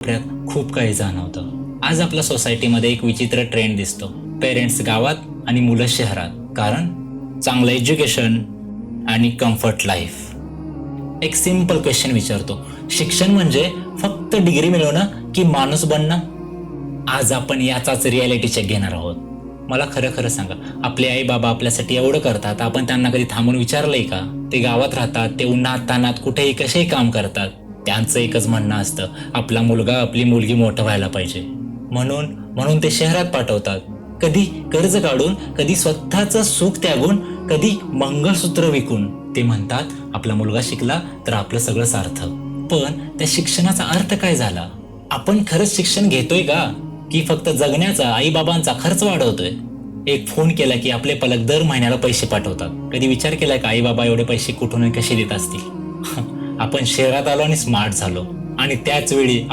कोपऱ्यात खूप काही जाणवतं. आज आपल्या सोसायटीमध्ये एक विचित्र ट्रेंड दिसतो. पेरेंट्स गावात आणि मुलं शहरात. कारण चांगलं एज्युकेशन आणि कम्फर्ट लाईफ एक सिंपल क्वेश्चन विचारतो. शिक्षण म्हणजे फक्त डिग्री मिळवणं की माणूस बनणं? आज आपण याचाच रियालिटी चेक घेणार आहोत. मला खरं खरं सांगा. आपले आई बाबा आपल्यासाठी एवढं करतात आपण त्यांना कधी थांबून विचारलंय का? ते गावात राहतात ते उन्हात तानात कुठेही कसेही काम करतात. त्यांचं एकच म्हणणं असतं आपला मुलगा आपली मुलगी मोठं व्हायला पाहिजे. म्हणून म्हणून ते शहरात पाठवतात. कधी कर्ज काढून कधी स्वतःचं सुख त्यागून कधी मंगळसूत्र विकून. ते म्हणतात आपला मुलगा शिकला तर आपलं सगळं सार्थक. पण त्या शिक्षणाचा अर्थ काय झाला? आपण खरंच शिक्षण घेतोय का? की फक्त जगण्याचा आईबाबांचा खर्च वाढवतोय? एक फोन केला की आपले पालक दर महिन्याला पैसे पाठवतात. कधी विचार केला का आई बाबा एवढे पैसे कुठून कसे देत असतील? आपण शहरात आलो आणि स्मार्ट झालो. आणि त्याच वेळी